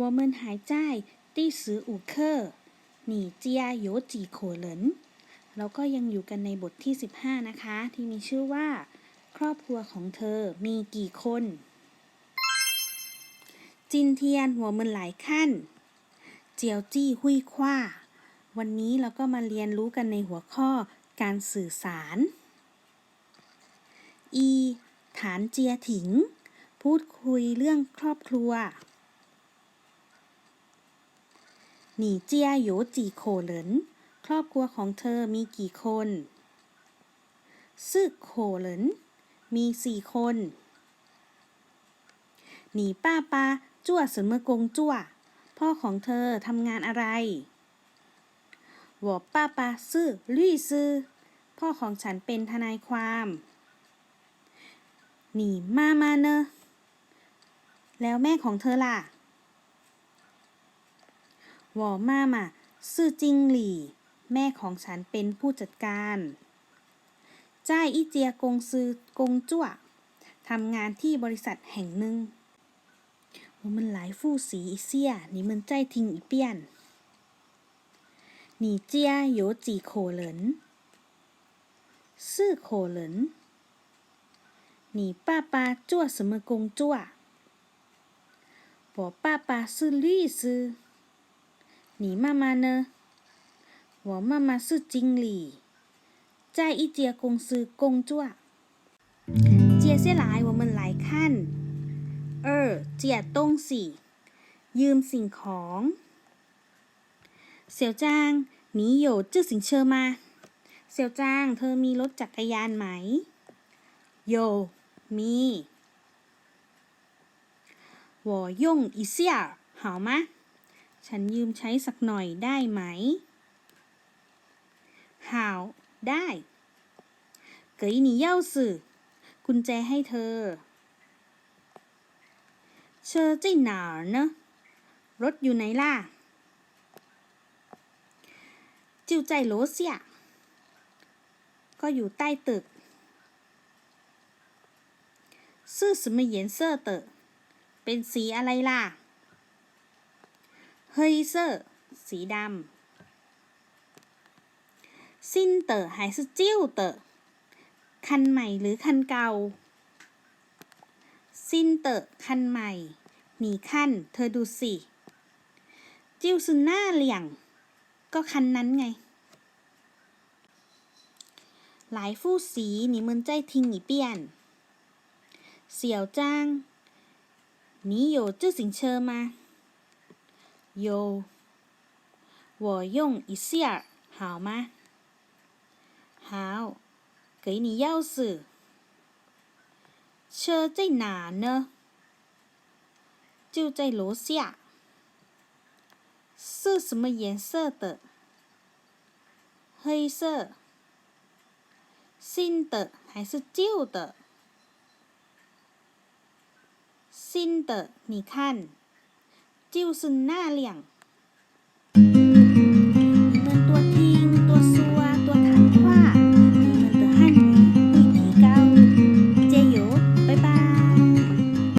我们还在第十五课你家有几口人แล้วก็ยังอยู่กันในบทที่ 15 นะคะ ที่มีชื่อว่า ครอบครัวของเธอมีกี่คนจินเทียนหัวมันหลายขั้น เจียวจี้หุยคว้า วันนี้เราก็มาเรียนรู้กันในหัวข้อการสื่อสาร อี ฐานเจียถิง พูดคุยเรื่องครอบครัว หนีเจียโยจีโคเหลินครอบครัวของเธอมีกี่คนซื่อโคเหลินมีสี่คนหนีป้าป้าจั่วสนเมือกงจั่ว พ่อของเธอทำงานอะไรวอป้าป้าซื่อลุยซื่อพ่อของฉันเป็นทนายความหนีมามาเนอแล้วแม่ของเธอล่ะ 我妈妈是经理แม่ของฉันเป็นผู้จัดการจ้ายอีเจียกงซือกงจั่วทำงานที่บริษัทแห่งหนึ่ง我们来复习一下你们再听一遍你家有几口人四口人你爸爸做什么工作我爸爸是律师 你妈妈呢我妈妈是经理在一家公司工作接下来我们来看二借东西ยืมสิ่งของเสี่ยวจาง你有自行车吗เสี่ยวจาง เธอมีรถจักรยานไหม有มี我用一下好吗 ฉันยืมใช้สักหน่อยได้ไหม how ได้เกยหนีเย่าสื่อกุญแจให้เธอเชอร์จี้หนาเนะรถอยู่ไหนล่ะ จิวใจโลเซีย ก็อยู่ใต้ตึก ซื่อสมเย็นส์เตอเป็นสีอะไรล่ะ เฮยเซอร์ สีดำซินเตอร์หายสจิ้วเตอร์ คันใหม่หรือคันเก่า ซินเตอร์คันใหม่ หนีขั้น เธอดูสิ จิ้วซุนหน้าเหลี่ยง ก็คันนั้นไง หลายฟู่สีหนีเมินใจทิ้งหนีเปลี่ยน เสี่ยวจ้างหนีโยจื้อสิงเชอมา 有我用一下好吗好给你钥匙车在哪呢？就在楼下。是什么颜色的？黑色。新的还是旧的？新的，你看， จิ้วซุนหน้าเหลี่ยง